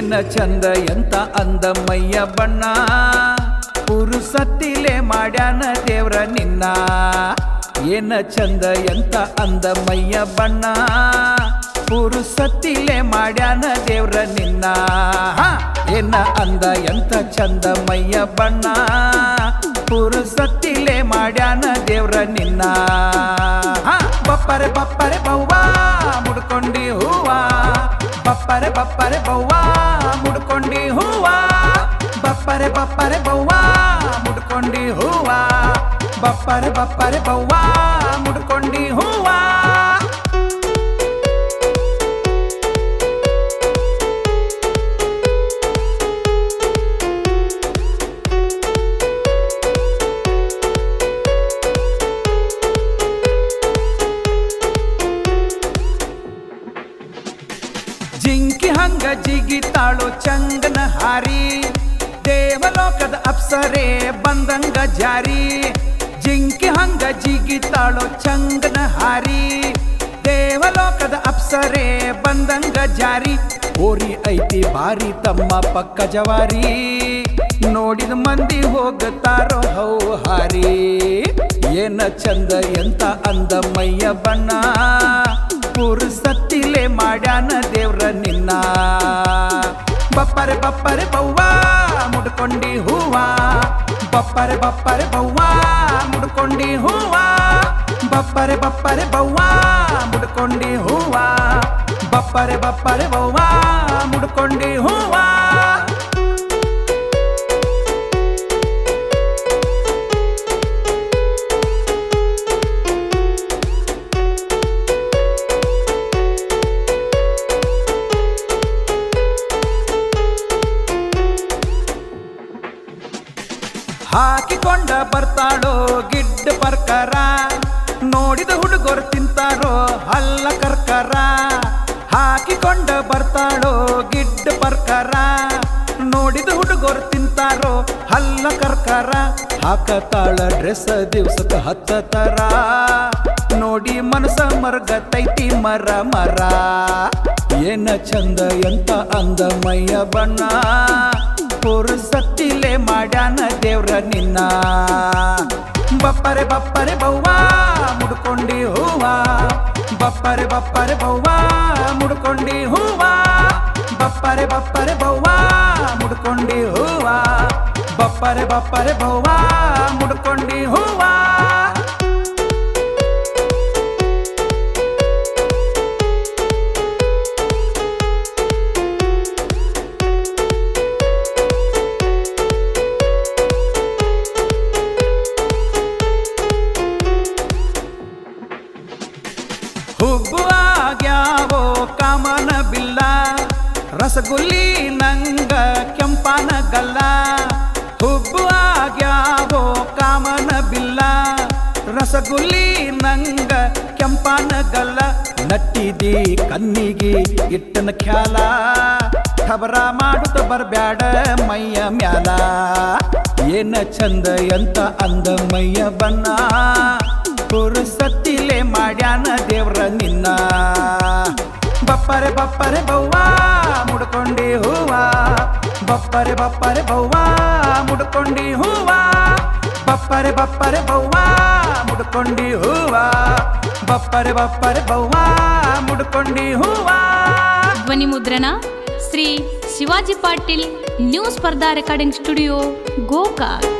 ಏನ ಚಂದ ಎಂತ ಅಂದ ಮೈಯ ಬಣ್ಣ. ಪುರುಸತ್ತಿಲೆ ಮಾಡ್ಯಾನ ದೇವ್ರ ನಿನ್ನ. ಏನ ಚಂದ ಎಂತ ಅಂದ ಮೈಯ ಬಣ್ಣ. ಪುರುಸತ್ತಿಲೆ ಮಾಡ್ಯಾನ ದೇವ್ರ ನಿನ್ನ! ಏನ ಅಂದ ಎಂತ ಚಂದ ಮೈಯ ಬಣ್ಣ. ಪುರುಸತ್ತಿಲೆ ಮಾಡ್ಯಾನ ದೇವ್ರ ನಿನ್ನ! ಬಪ್ಪರೆ ಬಪ್ಪರೆ ಬವ್ವ, ಮುಡ್ಕೊಂಡಿ ಹೂವಾ. ಬಪ್ಪರೆ ಬಪ್ಪರೆ ಬವ್ವ. ಬಪ್ಪರೆ ಬಪ್ಪರೆ ಬವ್ವ ಮುಡ್ಕೊಂಡಿ ಹೂವ ಬಪ್ಪರೆ ಬಪ್ಪರೆ ಬವ್ವ ಮುಡ್ಕೊಂಡಿ ಹೂವ ಜಿಂಕಿ ಹಂಗ ಜಿಗಿತಾಳು ಚಂಗನ ಹಾರಿ ದೇವಲೋಕದ ಅಪ್ಸರೆ ಬಂದಂಗ ಜಾರಿ. ಜಿಂಕಿ ಹಂಗ ಜಿಗಿತಾಳು ಚಂಗನ ಹಾರಿ. ದೇವಲೋಕದ ಅಪ್ಸರೆ ಬಂದಂಗ ಜಾರಿ. ಓರಿ ಐತಿ ಬಾರಿ ತಮ್ಮ ಪಕ್ಕ ಜವಾರಿ. ನೋಡಿದ ಮಂದಿ ಹೋಗುತ್ತಾರೋ ಹೌ ಹಾರಿ. ಏನ ಚಂದ ಎಂತ ಅಂದ ಮೈಯ ಬಣ್ಣ. ಪುರುಸತ್ತಿಲೆ ಮಾಡ್ಯಾನ ದೇವ್ರ ನಿನ್ನ. ಬಪ್ಪರೆ ಬಪ್ಪರೆ ಬವ್ವ. ಮುಡ್ಕೊಂಡಿ ಹೂವ. ಬಪ್ಪರೆ ಬಪ್ಪರೆ ಬವ್ವ, ಮುಡ್ಕೊಂಡಿ ಹೂವ. ಬಪ್ಪರೆ ಬಪ್ಪರೆ ಬವ್ವ, ಮುಡ್ಕೊಂಡಿ ಹೂವ. ಬಪ್ಪರೆ ಬಪ್ಪರೆ ಬವ್ವ, ಮುಡ್ಕೊಂಡಿ ಹೂವ. ಹಾಕಿಕೊಂಡ ಬರ್ತಾಳೋ ಗಿಡ್ಡ ಪರ್ಕರ ನೋಡಿದ ಹುಡುಗರು ತಿಂತಾರೋ ಹಲ್ಲ ಕರ್ಕರ. ಹಾಕಿಕೊಂಡ ಬರ್ತಾಳೋ ಗಿಡ್ಡ ಪರ್ಕರ ನೋಡಿದ ಹುಡುಗರು ತಿಂತಾರೋ ಹಲ್ಲ ಕರ್ಕರ. ಹಾಕತಾಳ ಡ್ರೆಸ್ ದಿವ್ಸಕ್ಕೆ ಹತ್ತತರ ನೋಡಿ ಮನಸ ಮರ್ಗತೈತಿ ಮರ ಮರ. ಏನ ಚಂದ ಎಂತ ಅಂದ ಮೈಯ ಬಣ್ಣ. ಪುರುಸತ್ತಿಲೆ ಮಾಡ್ಯಾನ ದೇವ್ರ ನಿನ್ನ. ಬಪ್ಪರೆ ಬಪ್ಪರೆ ಬವ್ವಾ, ಮುಡ್ಕೊಂಡಿ ಹೂವ. ಬಪ್ಪರೆ ಬಪ್ಪರೆ ಬವ್ವಾ, ಮುಡ್ಕೊಂಡಿ ಹೂವ. ಬಪ್ಪರೆ ಬಪ್ಪರೆ ಬವ್ವಾ, ಮುಡ್ಕೊಂಡಿ ಹೂವ. ಬಪ್ಪರೆ ಬಪ್ಪರೆ ಬವ್ವಾ, ಮುಡ್ಕೊಂಡಿ ಹೂವ. ರಸಗುಲ್ಲಿ ನಂಗ ಕೆಂಪನ ಗಲ್ಲ ಹುಬ್ಬು ಆಗ್ಯಾವೋ ಕಾಮನ ಬಿಲ್ಲ. ರಸಗುಲ್ಲಿ ನಂಗ ಕೆಂಪನ ಗಲ್ಲ ನಟ್ಟಿದಿ ಕಣ್ಣಿಗೆ ಇಟ್ಟನ ಖ್ಯಾಲ. ಖಬರ ಮಾಡುತ್ತ ಬರ್ಬ್ಯಾಡ ಮೈಯ ಮ್ಯಾಲ. ಏನ ಚಂದ ಎಂತ ಅಂದ ಮೈಯ ಬಣ್ಣ ಪುರುಸತ್ತಿಲೆ ಮಾಡ್ಯಾನ ದೇವ್ರ ನಿನ್ನ. ಬಪ್ಪರೆ ಬಪ್ಪರೆ ಬವ್ವ ಬಪ್ಪರೆ ಬಪ್ಪರೆ ಬವ್ವಾ, ಮುಡ್ಕೊಂಡಿ ಹೂವ. ಬಪ್ಪರೆ ಬಪ್ಪರೆ ಬವ್ವಾ, ಮುಡ್ಕೊಂಡಿ ಹೂವ. ಬಪ್ಪರೆ ಬಪ್ಪರೆ ಬವ್ವಾ, ಮುಡ್ಕೊಂಡಿ ಹೂವ. ಧ್ವನಿ ಮುದ್ರಣ Shri Shivaji Patil new Spardha recording studio Gokak.